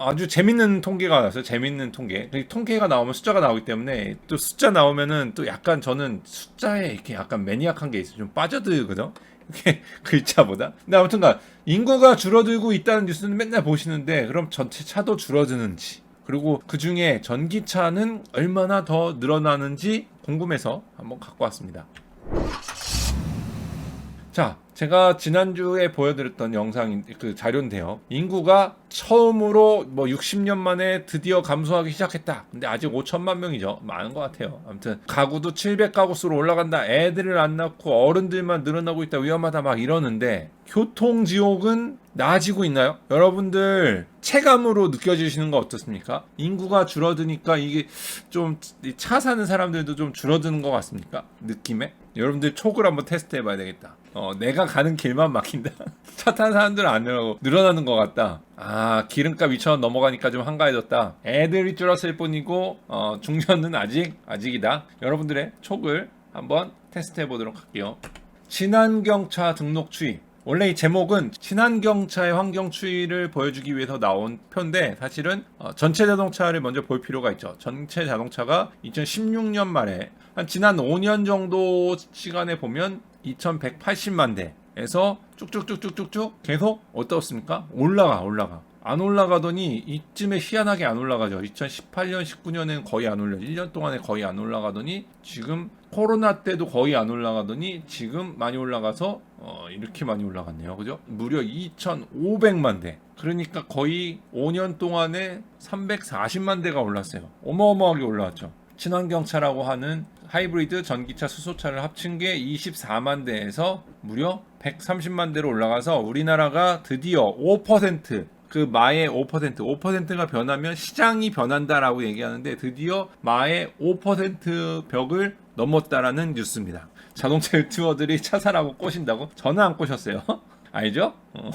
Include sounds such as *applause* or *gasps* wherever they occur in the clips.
아주 재밌는 통계가 나왔어요. 재밌는 통계. 이 통계가 나오면 숫자가 나오기 때문에 또 숫자 나오면은 또 약간 저는 숫자에 이렇게 약간 매니악한 게 있어요. 좀 빠져들거든. 이렇게 *laughs* 글자보다. 근데 아무튼간 인구가 줄어들고 있다는 뉴스는 맨날 보시는데 그럼 전체 차도 줄어드는지 그리고 그 중에 전기차는 얼마나 더 늘어나는지 궁금해서 한번 갖고 왔습니다. 자, 제가 지난주에 보여드렸던 영상 그 자료인데요. 인구가 처음으로 뭐 60년 만에 드디어 감소하기 시작했다. 근데 아직 5천만 명이죠. 많은 것 같아요. 아무튼 가구도 700가구수로 올라간다. 애들을 안 낳고 어른들만 늘어나고 있다. 위험하다 막 이러는데 교통 지옥은 나아지고 있나요? 여러분들 체감으로 느껴지시는 거 어떻습니까? 인구가 줄어드니까 이게 좀 차 사는 사람들도 좀 줄어드는 것 같습니까? 느낌에? 여러분들 촉을 한번 테스트 해봐야 되겠다. 어, 내가 가는 길만 막힌다. *laughs* 차 타는 사람들은 안 늘어나고 늘어나는 것 같다. 아, 기름값 2,000원 넘어가니까 좀 한가해졌다. 애들이 줄었을 뿐이고, 어, 중년은 아직, 아직이다. 여러분들의 촉을 한번 테스트 해보도록 할게요. 친환경차 등록 추이. 원래 이 제목은 친환경차의 환경 추이를 보여주기 위해서 나온 표인데 사실은 어, 전체 자동차를 먼저 볼 필요가 있죠. 전체 자동차가 2016년 말에 한 지난 5년 정도 시간에 보면 2180만 대에서 쭉쭉쭉쭉쭉쭉 계속 어떻습니까? 올라가 올라가. 안 올라가더니 이쯤에 희한하게 안 올라가죠. 2018년, 19년에는 거의 안 올려. 1년 동안에 거의 안 올라가더니 지금 코로나 때도 거의 안 올라가더니 지금 많이 올라가서 어, 이렇게 많이 올라갔네요. 그죠? 무려 2,500만 대. 그러니까 거의 5년 동안에 340만 대가 올랐어요. 어마어마하게 올라왔죠. 친환경차라고 하는 하이브리드 전기차 수소차를 합친 게 24만 대에서 무려 130만 대로 올라가서 우리나라가 드디어 5%, 그 마의 5%, 5%가 변하면 시장이 변한다라고 얘기하는데 드디어 마의 5% 벽을 넘었다라는 뉴스입니다. 자동차 유튜버들이 차 사라고 꼬신다고? 저는 안 꼬셨어요. *laughs* 알죠? 어.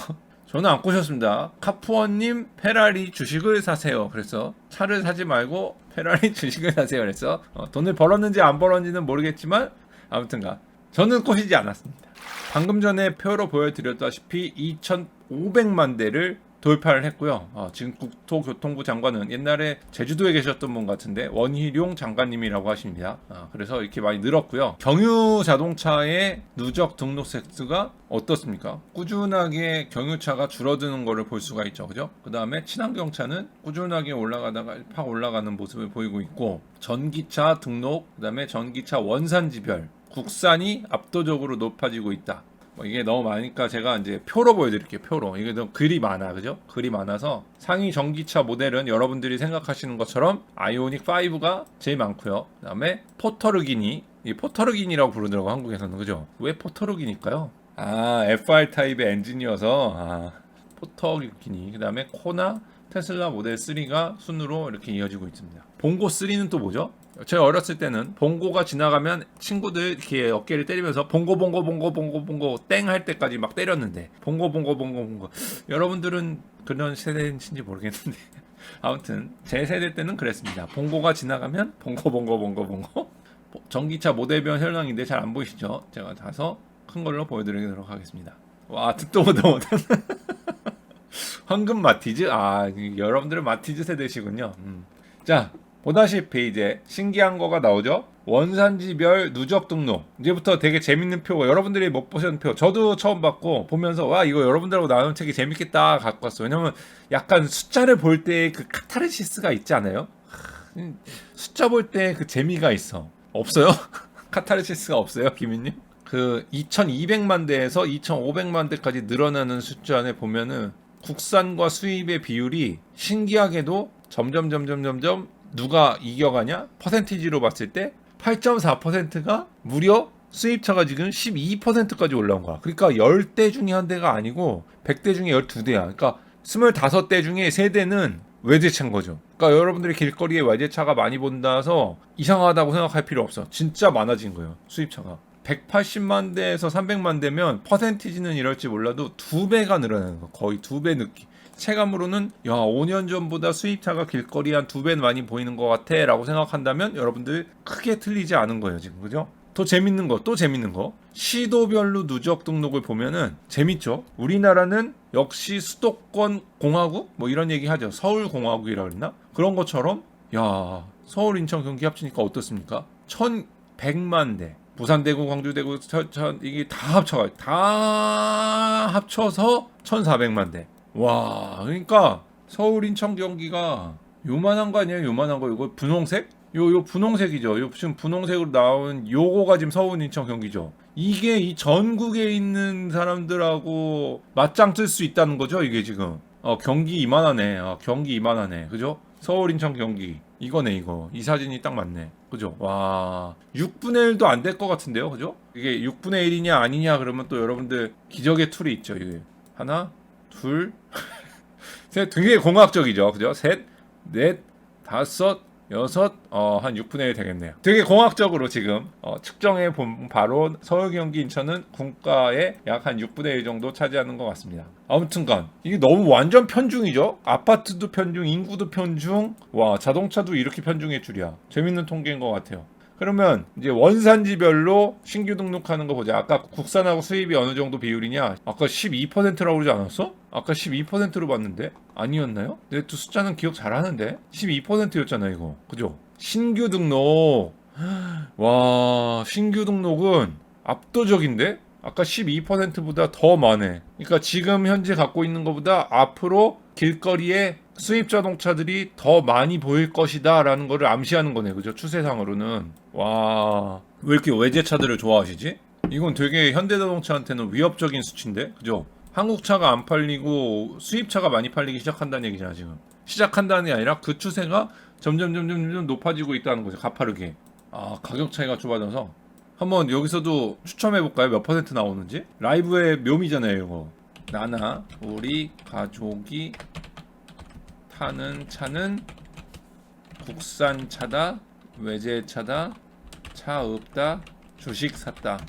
저는 안 꼬셨습니다. 카푸어님 페라리 주식을 사세요. 그래서 차를 사지 말고 페라리 *laughs* 주식을 사세요. 그래서 어, 돈을 벌었는지 안 벌었는지는 모르겠지만 아무튼가 저는 꼬시지 않았습니다. 방금 전에 표로 보여드렸다시피 2,500만 대를 돌파를 했고요. 어, 지금 국토교통부 장관은 옛날에 제주도에 계셨던 분 같은데 원희룡 장관님이라고 하십니다. 아, 그래서 이렇게 많이 늘었고요. 경유 자동차의 누적 등록 세수가 어떻습니까? 꾸준하게 경유차가 줄어드는 것을 볼 수가 있죠. 그죠? 그 다음에 친환경차는 꾸준하게 올라가다가 팍 올라가는 모습을 보이고 있고 전기차 등록, 그 다음에 전기차 원산지별 국산이 압도적으로 높아지고 있다. 뭐 이게 너무 많으니까 제가 이제 표로 보여드릴게요. 표로 이게 너무 글이 많아, 그죠? 글이 많아서 상위 전기차 모델은 여러분들이 생각하시는 것처럼 아이오닉 5가 제일 많고요. 그 다음에 포터르기니 이 포터르기니라고 부르더라고 한국에서는 그죠? 왜 포터르기니까요? 아 FR 타입의 엔진이어서 아 포터르기니 그 다음에 코나 테슬라 모델 3가 순으로 이렇게 이어지고 있습니다. 봉고 3는 또 뭐죠? 제가 어렸을 때는 봉고가 지나가면 친구들 이렇게 어깨를 때리면서 봉고 봉고 봉고 봉고 봉고 땡 할 때까지 막 때렸는데 봉고 봉고 봉고 봉고 여러분들은 그런 세대인지 모르겠는데 *laughs* 아무튼 제 세대 때는 그랬습니다. 봉고가 지나가면 봉고 봉고 봉고 봉고 전기차 모델별 현황인데 잘 안 보이시죠? 제가 다서 큰 걸로 보여드리도록 하겠습니다. 와 듣도 보도 못한 *laughs* 황금 마티즈 아 여러분들은 마티즈 세대시군요. 음. 자 보다시피 이제 신기한 거가 나오죠. 원산지별 누적 등록. 이제부터 되게 재밌는 표고 여러분들이 못 보셨는 표. 저도 처음 봤고 보면서 와 이거 여러분들하고 나눈 책이 재밌겠다 갖고 왔어. 왜냐면 약간 숫자를 볼 때 그 카타르시스가 있지 않아요? 하, 숫자 볼 때 그 재미가 있어. 없어요? *laughs* 카타르시스가 없어요, 김인님? 그 2,200만 대에서 2,500만 대까지 늘어나는 숫자 안에 보면은 국산과 수입의 비율이 신기하게도 점점 점점 점점 누가 이겨가냐? 퍼센티지로 봤을 때 8.4%가 무려 수입차가 지금 12%까지 올라온 거야. 그러니까 10대 중에 한 대가 아니고 100대 중에 12대야. 그러니까 25대 중에 3대는 외제차인 거죠. 그러니까 여러분들이 길거리에 외제차가 많이 본다서 이상하다고 생각할 필요 없어. 진짜 많아진 거예요. 수입차가. 180만 대에서 300만 대면 퍼센티지는 이럴지 몰라도 두 배가 늘어나는 거. 거의 두 배 느낌. 체감으로는 야 5년 전보다 수입차가 길거리 한 두 배 많이 보이는 것 같아 라고 생각한다면 여러분들 크게 틀리지 않은 거예요 지금 그죠? 더 재밌는 거, 또 재밌는 거. 시도별로 누적 등록을 보면은 재밌죠. 우리나라는 역시 수도권 공화국 뭐 이런 얘기 하죠. 서울 공화국이라 그랬나? 그런 것처럼 야 서울 인천 경기 합치니까 어떻습니까? 1,100만 대. 부산 대구 광주 대구 천, 천 이게 다 합쳐가 다 합쳐서 1,400만 대. 와 그러니까 서울 인천 경기가 요만한 거 아니에요? 요만한 거 이거 분홍색? 요 요 분홍색이죠. 요 지금 분홍색으로 나온 요거가 지금 서울 인천 경기죠. 이게 이 전국에 있는 사람들하고 맞짱 뜰 수 있다는 거죠. 이게 지금 어 경기 이만하네. 어, 경기 이만하네. 그죠? 서울 인천 경기 이거네 이거 이 사진이 딱 맞네. 그죠? 와 6분의 1도 안 될 것 같은데요. 그죠? 이게 6분의 1이냐 아니냐 그러면 또 여러분들 기적의 툴이 있죠. 이게 하나 둘 *laughs* 셋, 되게 공학적이죠. 그죠? 셋, 넷, 다섯, 여섯, 어, 한 6분의 1 되겠네요. 되게 공학적으로 지금, 어, 측정해 본 바로 서울, 경기, 인천은 국가의 약 한 6분의 1 정도 차지하는 것 같습니다. 아무튼간, 이게 너무 완전 편중이죠? 아파트도 편중, 인구도 편중, 와, 자동차도 이렇게 편중의 줄이야. 재밌는 통계인 것 같아요. 그러면 이제 원산지별로 신규 등록하는 거 보자. 아까 국산하고 수입이 어느 정도 비율이냐? 아까 12%라고 그러지 않았어? 아까 12%로 봤는데 아니었나요? 내또 숫자는 기억 잘하는데 12%였잖아 이거. 그죠? 신규 등록. 와 신규 등록은 압도적인데? 아까 12%보다 더 많네. 그러니까 지금 현재 갖고 있는 것보다 앞으로 길거리에 수입 자동차들이 더 많이 보일 것이다라는 거를 암시하는 거네. 그죠? 추세상으로는. 와. 왜 이렇게 외제차들을 좋아하시지? 이건 되게 현대자동차한테는 위협적인 수치인데. 그죠? 한국차가 안 팔리고 수입차가 많이 팔리기 시작한다는 얘기잖아, 지금. 시작한다는 게 아니라 그 추세가 점점 점점 점점 높아지고 있다는 거죠. 가파르게. 아, 가격 차이가 좁아져서 한번 여기서도 추첨해 볼까요? 몇 퍼센트 나오는지? 라이브의 묘미잖아요, 이거. 나나 우리 가족이 타는 차는 국산 차다, 외제 차다, 차 없다, 주식 샀다.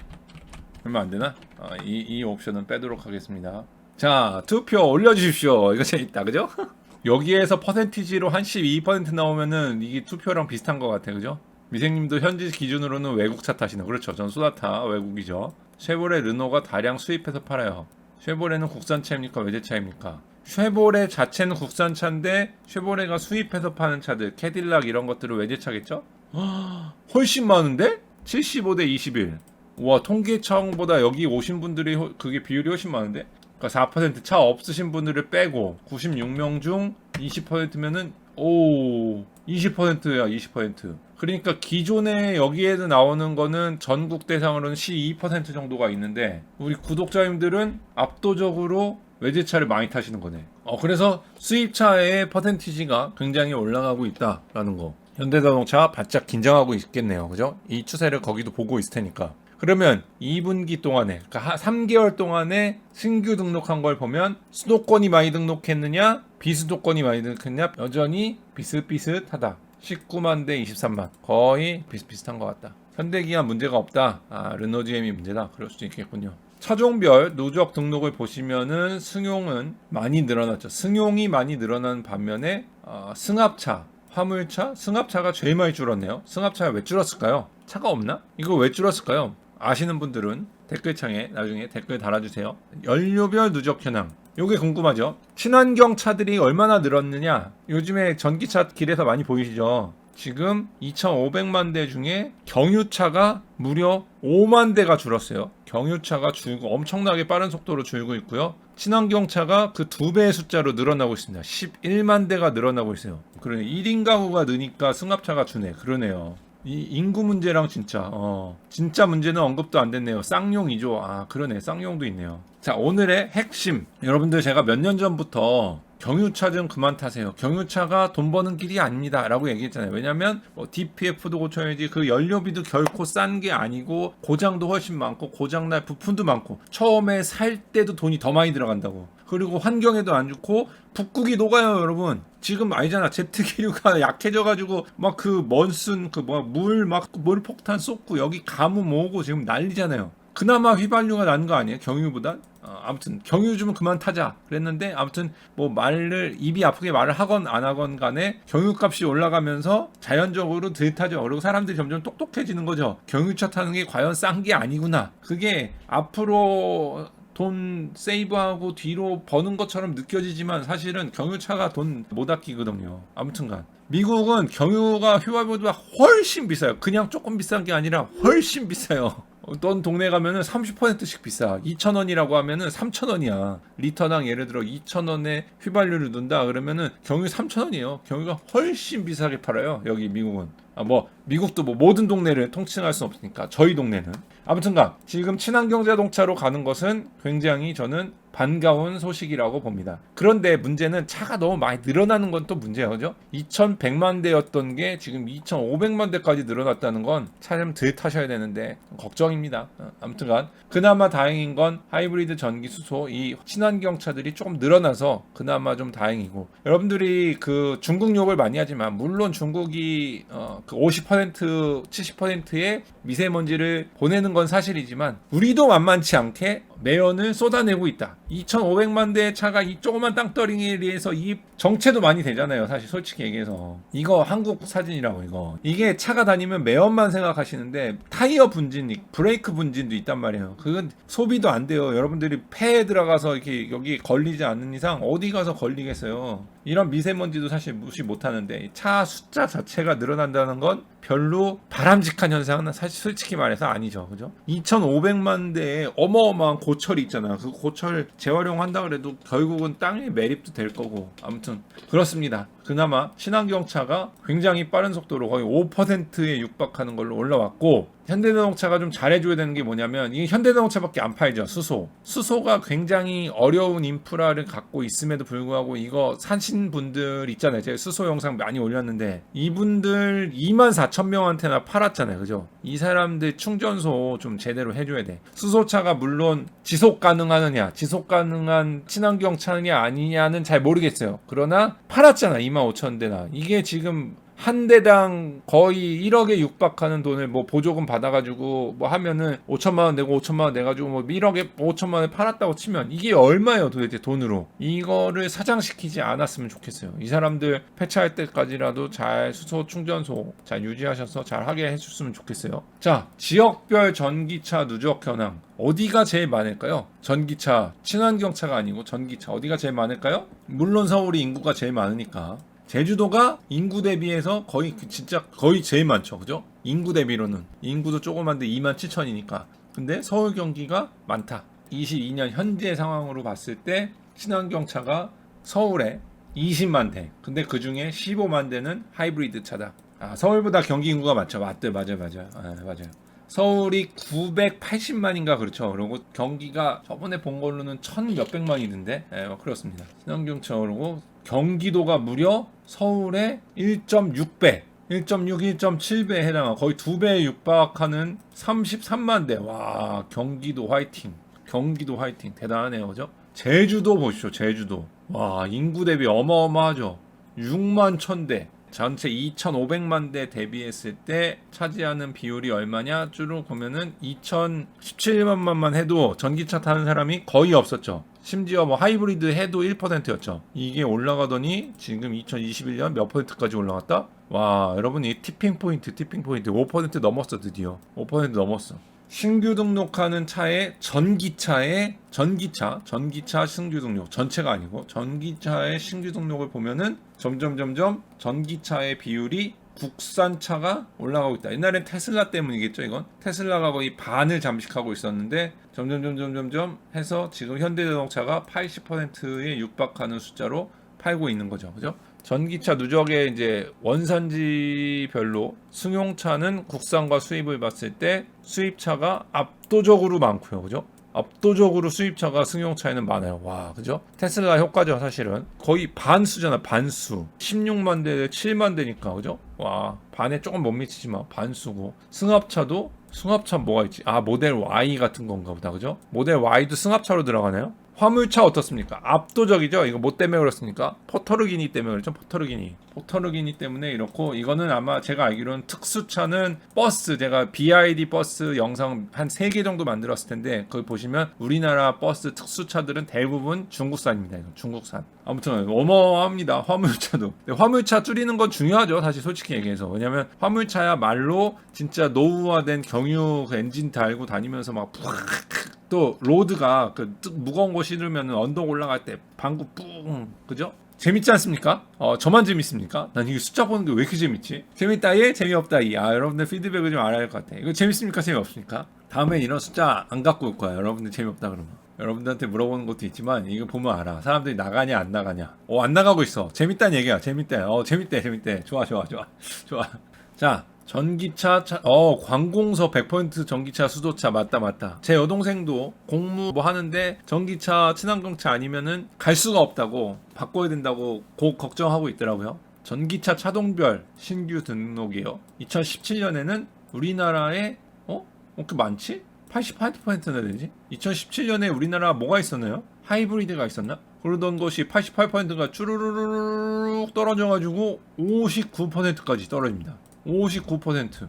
얼마 안 되나? 아, 이, 이 옵션은 빼도록 하겠습니다. 자, 투표 올려주십시오. 이거 재밌다, 그죠? *laughs* 여기에서 퍼센티지로 한 12% 나오면은 이게 투표랑 비슷한 것 같아, 그죠? 미생님도 현지 기준으로는 외국차 타시나? 그렇죠. 전 소나타 외국이죠. 쉐보레 르노가 다량 수입해서 팔아요. 쉐보레는 국산차입니까? 외제차입니까? 쉐보레 자체는 국산 차인데 쉐보레가 수입해서 파는 차들, 캐딜락 이런 것들은 외제차겠죠? *gasps* 훨씬 많은데? 75대 21. 와 통계청보다 여기 오신 분들이 허- 그게 비율이 훨씬 많은데? 그러니까 4%차 없으신 분들을 빼고 96명 중 20%면은 오 20%야 20%. 그러니까 기존에 여기에서 나오는 거는 전국 대상으로는 12% 정도가 있는데 우리 구독자님들은 압도적으로 외제차를 많이 타시는 거네. 어 그래서 수입차의 퍼센티지가 굉장히 올라가고 있다라는 거. 현대자동차 바짝 긴장하고 있겠네요. 그죠? 이 추세를 거기도 보고 있을 테니까. 그러면 2분기 동안에, 그러니까 한 3개월 동안에 신규 등록한 걸 보면 수도권이 많이 등록했느냐, 비수도권이 많이 등록했느냐, 여전히 비슷비슷하다. 19만 대 23만. 거의 비슷비슷한 것 같다. 현대기아 문제가 없다. 아, 르노지엠이 문제다. 그럴 수도 있겠군요. 차종별 누적 등록을 보시면은 승용은 많이 늘어났죠. 승용이 많이 늘어난 반면에 어, 승합차, 화물차, 승합차가 제일 많이 줄었네요. 승합차가 왜 줄었을까요? 차가 없나? 이거 왜 줄었을까요? 아시는 분들은 댓글창에 나중에 댓글 달아주세요. 연료별 누적 현황. 요게 궁금하죠? 친환경 차들이 얼마나 늘었느냐? 요즘에 전기차 길에서 많이 보이시죠? 지금 2,500만 대 중에 경유차가 무려 5만 대가 줄었어요. 경유차가 줄고 엄청나게 빠른 속도로 줄고 있고요. 친환경차가 그 두 배의 숫자로 늘어나고 있습니다. 11만 대가 늘어나고 있어요. 그러네. 1인 가구가 느니까 승합차가 주네. 그러네요. 이 인구 문제랑 진짜 어 진짜 문제는 언급도 안 됐네요. 쌍용이죠. 아 그러네. 쌍용도 있네요. 자 오늘의 핵심 여러분들 제가 몇 년 전부터 경유차 좀 그만 타세요. 경유차가 돈 버는 길이 아닙니다 라고 얘기했잖아요. 왜냐하면 뭐 DPF도 고쳐야지 그 연료비도 결코 싼 게 아니고 고장도 훨씬 많고 고장날 부품도 많고 처음에 살 때도 돈이 더 많이 들어간다고. 그리고 환경에도 안 좋고 북극이 녹아요, 여러분. 지금 아니잖아. 제트기류가 *laughs* 약해져가지고 막 그 먼순 그뭐물막 물 폭탄 쏟고 여기 가뭄 오고 지금 난리잖아요. 그나마 휘발유가 난 거 아니에요? 경유보단? 어, 아무튼 경유 좀 그만 타자. 그랬는데 아무튼 뭐 말을 입이 아프게 말을 하건 안 하건 간에 경유값이 올라가면서 자연적으로 들타죠 그리고 사람들이 점점 똑똑해지는 거죠. 경유차 타는 게 과연 싼 게 아니구나. 그게 앞으로 돈 세이브하고 뒤로 버는 것처럼 느껴지지만 사실은 경유차가 돈 못 아끼거든요. 아무튼간. 미국은 경유가 휘발유보다 훨씬 비싸요. 그냥 조금 비싼 게 아니라 훨씬 비싸요 어떤 동네 가면은 30%씩 비싸. 2,000원이라고 하면은 3,000원이야. 리터당 예를 들어 2,000원에 휘발유를 넣는다 그러면은 경유 3,000원이에요. 경유가 훨씬 비싸게 팔아요. 여기 미국은. 아, 뭐 미국도 뭐 모든 동네를 통칭할 수 없으니까 저희 동네는 아무튼간 지금 친환경 자동차로 가는 것은 굉장히 저는 반가운 소식이라고 봅니다. 그런데 문제는 차가 너무 많이 늘어나는 건 또 문제예요. 그죠? 2,100만 대였던 게 지금 2,500만 대까지 늘어났다는 건 차 좀 덜 타셔야 되는데 걱정입니다. 어, 아무튼간 그나마 다행인 건 하이브리드 전기 수소 이 친환경 차들이 조금 늘어나서 그나마 좀 다행이고 여러분들이 그 중국 욕을 많이 하지만 물론 중국이 어, 그 50% 70%의 미세먼지를 보내는 건 사실이지만 우리도 만만치 않게 매연을 쏟아내고 있다. 2,500만 대의 차가 이 조그만 땅덩이에 비해서 이 정체도 많이 되잖아요. 사실 솔직히 얘기해서 이거 한국 사진이라고 이거 이게 차가 다니면 매연만 생각하시는데 타이어 분진, 브레이크 분진도 있단 말이에요. 그건 소비도 안 돼요. 여러분들이 폐에 들어가서 이렇게 여기 걸리지 않는 이상 어디 가서 걸리겠어요. 이런 미세먼지도 사실 무시 못하는데 차 숫자 자체가 늘어난다는 건 별로 바람직한 현상은 사실 솔직히 말해서 아니죠. 그죠? 2,500만 대의 어마어마한 고철이 있잖아요. 그 고철 재활용한다 그래도 결국은 땅에 매립도 될 거고. 아무튼 그렇습니다. 그나마 친환경차가 굉장히 빠른 속도로 거의 5%에 육박하는 걸로 올라왔고 현대자동차가 좀 잘해줘야 되는 게 뭐냐면 이게 현대자동차밖에 안 팔죠 수소. 수소가 굉장히 어려운 인프라를 갖고 있음에도 불구하고 이거 사신 분들 있잖아요. 제가 수소 영상 많이 올렸는데 이분들 2만 4천 명한테나 팔았잖아요. 그죠? 이 사람들 충전소 좀 제대로 해줘야 돼. 수소차가 물론 지속 가능하느냐 지속 가능한 친환경 차냐 아니냐는 잘 모르겠어요. 그러나 팔았잖아 2만 5천 대나. 이게 지금 한 대당 거의 1억에 육박하는 돈을 뭐 보조금 받아가지고 뭐 하면은 5천만 원 내고 5천만 원 내가지고 뭐 1억에 5천만 원에 팔았다고 치면 이게 얼마예요 도대체 돈으로? 이거를 사장시키지 않았으면 좋겠어요. 이 사람들 폐차할 때까지라도 잘 수소 충전소 잘 유지하셔서 잘 하게 해줬으면 좋겠어요. 자 지역별 전기차 누적 현황. 어디가 제일 많을까요? 전기차 친환경차가 아니고 전기차. 어디가 제일 많을까요? 물론 서울이 인구가 제일 많으니까 제주도가 인구 대비해서 거의 그 진짜 거의 제일 많죠. 그죠? 인구 대비로는 인구도 조그만데 2만 7천이니까. 근데 서울 경기가 많다. 22년 현재 상황으로 봤을 때 친환경 차가 서울에 20만 대. 근데 그 중에 15만 대는 하이브리드 차다. 아, 서울보다 경기 인구가 많죠. 맞대 맞아요, 맞아요. 아, 맞아요. 서울이 980만인가 그렇죠. 그리고 경기가 저번에 본 걸로는 1 몇백만이던데. 예, 뭐 그렇습니다. 친환경차 그러고 경기도가 무려 서울의 1.6배, 1.6, 1.7배에 해당하고 거의 두 배에 육박하는 33만 대. 와, 경기도 화이팅. 경기도 화이팅. 대단하네요. 그죠? 제주도 보십시오. 제주도. 와, 인구 대비 어마어마하죠. 6만 1000대. 전체 2,500만 대 대비했을 때 차지하는 비율이 얼마냐? 쭉 보면은 2,017만만 해도 전기차 타는 사람이 거의 없었죠. 심지어 뭐 하이브리드 해도 1%였죠. 이게 올라가더니 지금 2021년 몇 퍼센트까지 올라갔다? 와, 여러분 이 티핑 포인트, 티핑 포인트 5% 넘었어 드디어. 5% 넘었어. 신규 등록하는 차에 전기차에 전기차, 전기차 신규 등록 전체가 아니고 전기차의 신규 등록을 보면은 점점 점점 전기차의 비율이 국산차가 올라가고 있다. 옛날엔 테슬라 때문이겠죠, 이건. 테슬라가 거의 반을 잠식하고 있었는데 점점 점점 점점 해서 지금 현대자동차가 80%에 육박하는 숫자로 팔고 있는 거죠. 그죠? 전기차 누적의 이제 원산지별로 승용차는 국산과 수입을 봤을 때 수입차가 압도적으로 많고요. 그죠? 압도적으로 수입차가 승용차에는 많아요. 와, 그죠? 테슬라 효과죠, 사실은. 거의 반수잖아, 반수. 16만 대, 7만 대니까, 그죠? 와, 반에 조금 못 미치지만 반수고. 승합차도 승합차 뭐가 있지? 아, 모델 Y 같은 건가 보다, 그죠? 모델 Y도 승합차로 들어가나요? 화물차 어떻습니까? 압도적이죠. 이거 뭐 때문에 그렇습니까? 포터르기니 때문에 그렇죠. 포터르기니. 포터르기니 때문에 이렇고 이거는 아마 제가 알기로는 특수차는 버스 제가 BID 버스 영상 한 3개 정도 만들었을 텐데 거기 보시면 우리나라 버스 특수차들은 대부분 중국산입니다. 이거 중국산. 아무튼 어마어마합니다. 화물차도. 화물차 줄이는 건 중요하죠. 사실 솔직히 얘기해서. 왜냐면 화물차야 말로 진짜 노후화된 경유 그 엔진 달고 다니면서 막또 로드가 그 뜨- 무거운 거 실으면 언덕 올라갈 때 방구 뿡 그죠? 재밌지 않습니까? 어 저만 재밌습니까? 난 이게 숫자 보는 게 왜 이렇게 재밌지? 재밌다 예? 재미없다 이 아 여러분들 피드백을 좀 알아야 할 것 같아 이거 재밌습니까? 재미없습니까? 다음엔 이런 숫자 안 갖고 올 거야. 여러분들 재미없다 그러면. 여러분들한테 물어보는 것도 있지만 이거 보면 알아. 사람들이 나가냐 안 나가냐. 어 안 나가고 있어. 재밌다는 얘기야. 재밌대. 어 재밌대 재밌대. 좋아 좋아 좋아. *laughs* 좋아. 자 전기차 차, 어 관공서 100% 전기차 수도차 맞다 맞다 제 여동생도 공무 뭐 하는데 전기차 친환경차 아니면은 갈 수가 없다고 바꿔야 된다고 고 걱정하고 있더라고요 전기차 차종별 신규 등록이요 2017년에는 우리나라에 어? 어, 그 많지? 88%나 되지? 2017년에 우리나라 뭐가 있었나요? 하이브리드가 있었나? 그러던 것이 88%가 쭈루루루룩 떨어져가지고 59%까지 떨어집니다. 59%.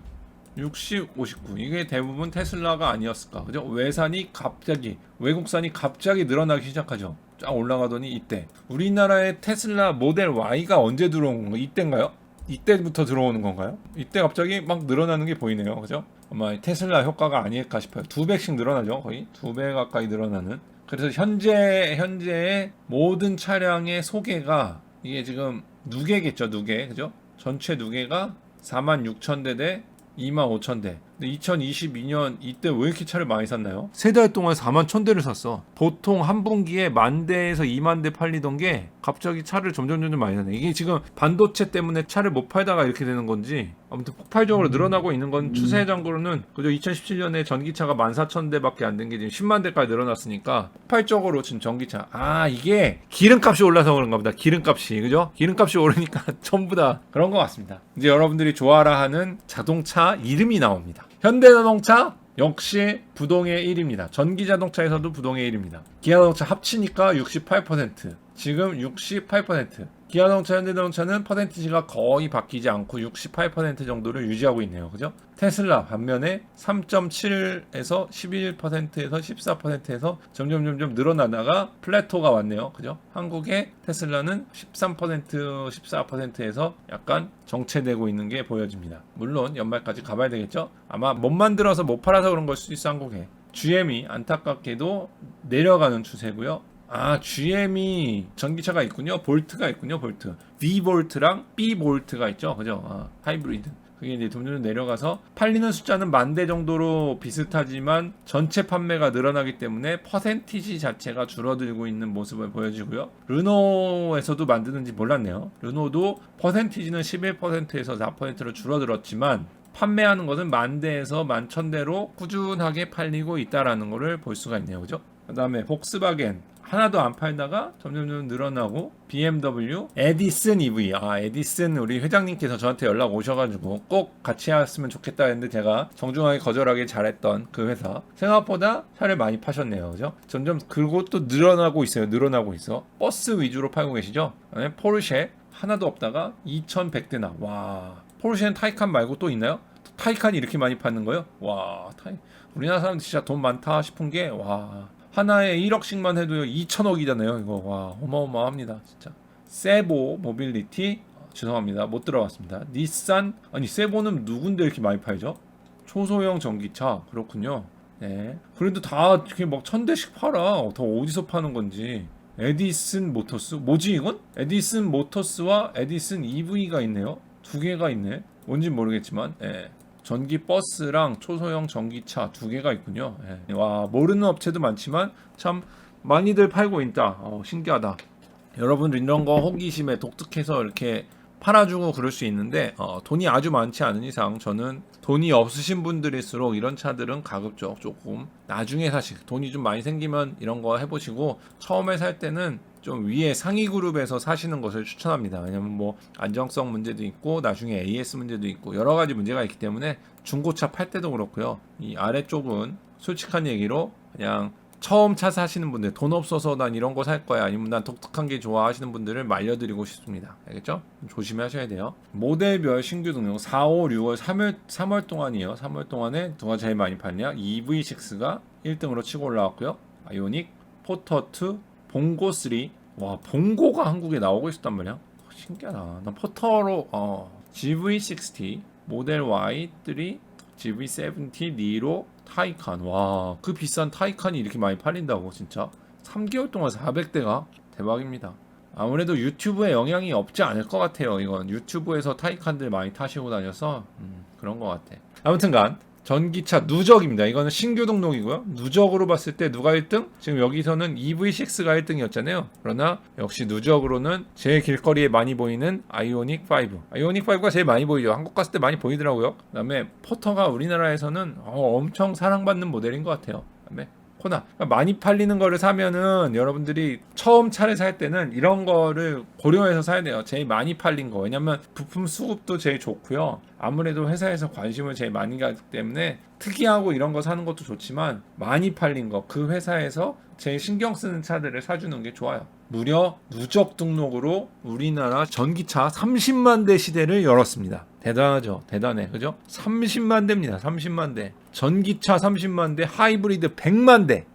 60, 59. 이게 대부분 테슬라가 아니었을까. 그죠? 외산이 갑자기, 외국산이 갑자기 늘어나기 시작하죠. 쫙 올라가더니 이때. 우리나라의 테슬라 모델 Y가 언제 들어온 건가? 이때인가요? 이때부터 들어오는 건가요? 이때 갑자기 막 늘어나는 게 보이네요. 그죠? 아마 테슬라 효과가 아닐까 싶어요. 두 배씩 늘어나죠. 거의 두 배 가까이 늘어나는. 그래서 현재 현재의 모든 차량의 소개가 이게 지금 누계겠죠, 누계. 그죠? 전체 누계가 46,000대 대 25,000대. 근데 2022년 이때 왜 이렇게 차를 많이 샀나요? 세 달 동안 4만 1,000대를 샀어. 보통 한 분기에 만 대에서 2만 대 팔리던 게 갑자기 차를 점점 점점 많이 사네. 이게 지금 반도체 때문에 차를 못 팔다가 이렇게 되는 건지 아무튼 폭발적으로 늘어나고 있는 건 추세적으로는 그죠 2017년에 전기차가 14,000대밖에 안 된 게 지금 10만 대까지 늘어났으니까 폭발적으로 지금 전기차. 아 이게 기름값이 올라서 그런가 보다. 기름값이. 그죠? 기름값이 오르니까 *laughs* 전부 다 그런 것 같습니다. 이제 여러분들이 좋아라 하는 자동차 이름이 나옵니다 현대자동차 역시 부동의 1위입니다. 전기 자동차에서도 부동의 1위입니다. 기아 자동차 합치니까 68%. 지금 68%. 기아 자동차, 현대 자동차는 퍼센티지가 거의 바뀌지 않고 68% 정도를 유지하고 있네요. 그죠? 테슬라 반면에 3.7에서 11%에서 14%에서 점점 점점 늘어나다가 플래토가 왔네요. 그죠? 한국의 테슬라는 13% 14%에서 약간 정체되고 있는 게 보여집니다. 물론 연말까지 가봐야 되겠죠? 아마 못 만들어서 못 팔아서 그런 걸 수도 있어 한국에. GM이 안타깝게도 내려가는 추세고요. 아, GM이 전기차가 있군요. 볼트가 있군요. 볼트. V 볼트랑 B 볼트가 있죠. 그죠? 아, 하이브리드. 그게 이제 점점 내려가서 팔리는 숫자는 만 대 정도로 비슷하지만 전체 판매가 늘어나기 때문에 퍼센티지 자체가 줄어들고 있는 모습을 보여주고요. 르노에서도 만드는지 몰랐네요. 르노도 퍼센티지는 11%에서 4%로 줄어들었지만 판매하는 것은 만 대에서 만 천 대로 꾸준하게 팔리고 있다라는 것을 볼 수가 있네요. 그죠? 그다음에 복스바겐 하나도 안 팔다가 점점점 늘어나고 BMW 에디슨 EV 아 에디슨 우리 회장님께서 저한테 연락 오셔가지고 꼭 같이 했으면 좋겠다 했는데 제가 정중하게 거절하기 잘했던 그 회사. 생각보다 차를 많이 파셨네요. 그죠? 점점 그것도 늘어나고 있어요. 늘어나고 있어. 버스 위주로 팔고 계시죠? 포르쉐 하나도 없다가 2100대나 와 포르쉐는 타이칸 말고 또 있나요? 타이칸이 이렇게 많이 파는 거요? 와 타이 우리나라 사람 진짜 돈 많다 싶은 게 와 하나에 1억씩만 해도 2천억이잖아요. 이거 와 어마어마합니다. 진짜. 세보 모빌리티 어, 죄송합니다. 못 들어갔습니다. 닛산 아니 세보는 누군데 이렇게 많이 팔죠? 초소형 전기차 그렇군요. 네. 그래도 다 이렇게 막 천 대씩 팔아. 더 어디서 파는 건지. 에디슨 모터스 뭐지 이건? 에디슨 모터스와 에디슨 EV가 있네요. 두 개가 있네. 뭔진 모르겠지만. 예. 전기 버스랑 초소형 전기차 두 개가 있군요. 예. 와 모르는 업체도 많지만 참 많이들 팔고 있다. 어, 신기하다. 여러분들 이런 거 호기심에 독특해서 이렇게 팔아주고 그럴 수 있는데 어, 돈이 아주 많지 않은 이상 저는 돈이 없으신 분들일수록 이런 차들은 가급적 조금 나중에 사실 돈이 좀 많이 생기면 이런 거 해보시고 처음에 살 때는 좀 위에 상위 그룹에서 사시는 것을 추천합니다. 왜냐면 뭐 안정성 문제도 있고 나중에 AS 문제도 있고 여러 가지 문제가 있기 때문에 중고차 팔 때도 그렇고요. 이 아래쪽은 솔직한 얘기로 그냥 처음 차 사시는 분들 돈 없어서 난 이런 거 살 거야 아니면 난 독특한 게 좋아 하시는 분들을 말려드리고 싶습니다. 알겠죠? 조심하셔야 돼요. 모델별 신규 등록 4, 5, 6월 3월 3월 동안이에요. 3월 동안에 누가 제일 많이 팔냐? EV6가 1등으로 치고 올라왔고요. 아이오닉, 포터2, 봉고 3. 와, 봉고가 한국에 나오고 있었단 말이야. 신기하다. 난 포터로 어, GV60, 모델 Y3, GV70, 니로, 타이칸. 와, 그 비싼 타이칸이 이렇게 많이 팔린다고 진짜. 3개월 동안 400대가 대박입니다. 아무래도 유튜브에 영향이 없지 않을 것 같아요. 이건 유튜브에서 타이칸들 많이 타시고 다녀서 음, 그런 것 같아. 아무튼간 전기차 누적입니다. 이거는 신규 등록이고요. 누적으로 봤을 때 누가 1등? 지금 여기서는 EV6가 1등이었잖아요. 그러나 역시 누적으로는 제일 길거리에 많이 보이는 아이오닉 5. 아이오닉 5가 제일 많이 보이죠. 한국 갔을 때 많이 보이더라고요. 그다음에 포터가 우리나라에서는 어, 엄청 사랑받는 모델인 것 같아요. 그다음에 코나 그러니까 많이 팔리는 거를 사면은 여러분들이 처음 차를 살 때는 이런 거를 고려해서 사야 돼요. 제일 많이 팔린 거. 왜냐면 부품 수급도 제일 좋고요. 아무래도 회사에서 관심을 제일 많이 가기 때문에 특이하고 이런 거 사는 것도 좋지만 많이 팔린 거 그 회사에서 제일 신경 쓰는 차들을 사주는 게 좋아요. 무려 누적 등록으로 우리나라 전기차 30만 대 시대를 열었습니다. 대단하죠. 대단해. 그죠? 30만 대입니다. 30만 대. 전기차 30만 대, 하이브리드 100만 대.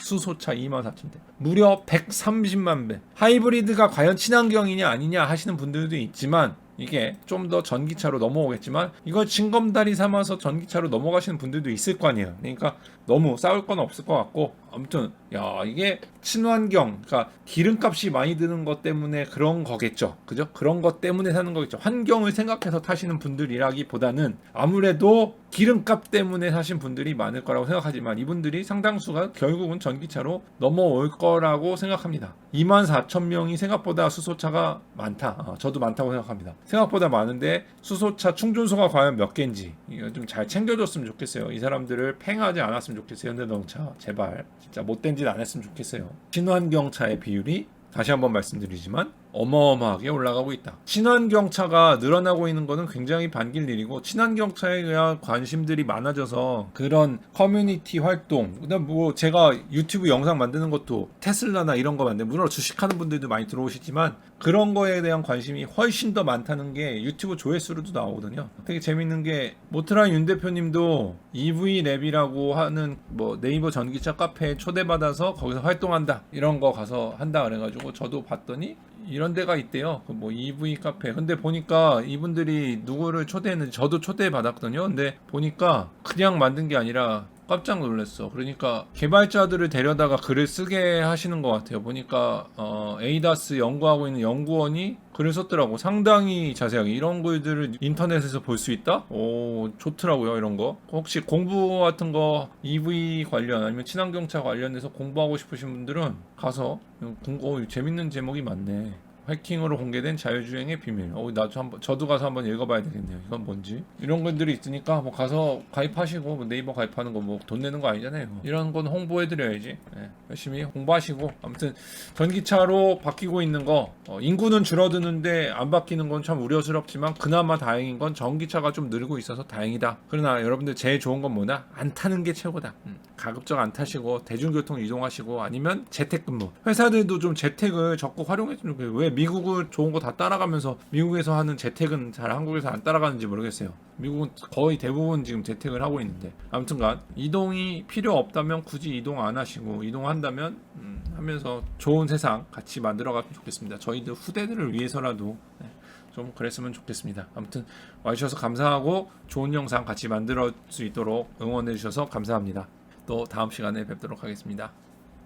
수소차 2만 4천 대. 무려 130만 배. 하이브리드가 과연 친환경이냐 아니냐 하시는 분들도 있지만 이게 좀 더 전기차로 넘어오겠지만 이걸 징검다리 삼아서 전기차로 넘어가시는 분들도 있을 거 아니에요. 그러니까 너무 싸울 건 없을 것 같고 아무튼 야 이게 친환경 그러니까 기름값이 많이 드는 것 때문에 그런 거겠죠. 그죠? 그런 것 때문에 사는 거겠죠. 환경을 생각해서 타시는 분들이라기보다는 아무래도 기름값 때문에 사신 분들이 많을 거라고 생각하지만 이분들이 상당수가 결국은 전기차로 넘어올 거라고 생각합니다. 2만 4천 명이 생각보다 수소차가 많다. 어, 저도 많다고 생각합니다. 생각보다 많은데 수소차 충전소가 과연 몇 개인지 이거 좀 잘 챙겨줬으면 좋겠어요. 이 사람들을 팽하지 않았으면 좋겠어요. 현대자동차 제발 진짜 못된 짓 안 했으면 좋겠어요. 친환경차의 비율이 다시 한번 말씀드리지만 어마어마하게 올라가고 있다. 친환경차가 늘어나고 있는 것은 굉장히 반길 일이고 친환경차에 대한 관심들이 많아져서 그런 커뮤니티 활동, 그다음 뭐 제가 유튜브 영상 만드는 것도 테슬라나 이런 거 만드는 물론 주식하는 분들도 많이 들어오시지만 그런 거에 대한 관심이 훨씬 더 많다는 게 유튜브 조회수로도 나오거든요. 되게 재밌는 게 모트라인 윤 대표님도 EV 랩이라고 하는 뭐 네이버 전기차 카페에 초대받아서 거기서 활동한다 이런 거 가서 한다 그래가지고 저도 봤더니 이런 데가 있대요. 그 뭐 EV 카페. 근데 보니까 이분들이 누구를 초대했는지 저도 초대 받았거든요. 근데 보니까 그냥 만든 게 아니라 깜짝 놀랐어. 그러니까 개발자들을 데려다가 글을 쓰게 하시는 것 같아요. 보니까 어, 에이다스 연구하고 있는 연구원이 글을 썼더라고. 상당히 자세하게 이런 글들을 인터넷에서 볼 수 있다. 오 좋더라고요 이런 거. 혹시 공부 같은 거 EV 관련 아니면 친환경차 관련해서 공부하고 싶으신 분들은 가서 공부 어, 재밌는 제목이 많네. 해킹으로 공개된 자율주행의 비밀. 어, 나도 한번 저도 가서 한번 읽어봐야 되겠네요. 이건 뭔지? 이런 것들이 있으니까 뭐 가서 가입하시고 뭐 네이버 가입하는 거 뭐 돈 내는 거 아니잖아요. 이런 건 홍보해드려야지. 네, 열심히 홍보하시고 아무튼 전기차로 바뀌고 있는 거 어, 인구는 줄어드는데 안 바뀌는 건 참 우려스럽지만 그나마 다행인 건 전기차가 좀 늘고 있어서 다행이다. 그러나 여러분들 제일 좋은 건 뭐냐? 안 타는 게 최고다. 음, 가급적 안 타시고 대중교통 이동하시고 아니면 재택근무. 회사들도 좀 재택을 적극 활용했으면 좋겠어요. 왜 미국은 좋은 거 다 따라가면서 미국에서 하는 재택은 잘 한국에서 안 따라가는지 모르겠어요. 미국은 거의 대부분 지금 재택을 하고 있는데 아무튼간 이동이 필요 없다면 굳이 이동 안 하시고 이동한다면 음, 하면서 좋은 세상 같이 만들어가면 좋겠습니다. 저희들 후대들을 위해서라도 네, 좀 그랬으면 좋겠습니다. 아무튼 와주셔서 감사하고 좋은 영상 같이 만들어 수 있도록 응원해 주셔서 감사합니다. 또 다음 시간에 뵙도록 하겠습니다.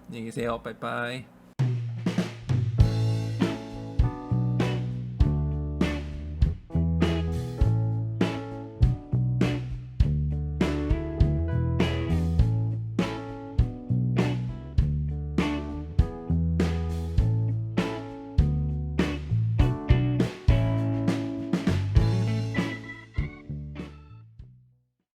안녕히 계세요. 빠이빠이.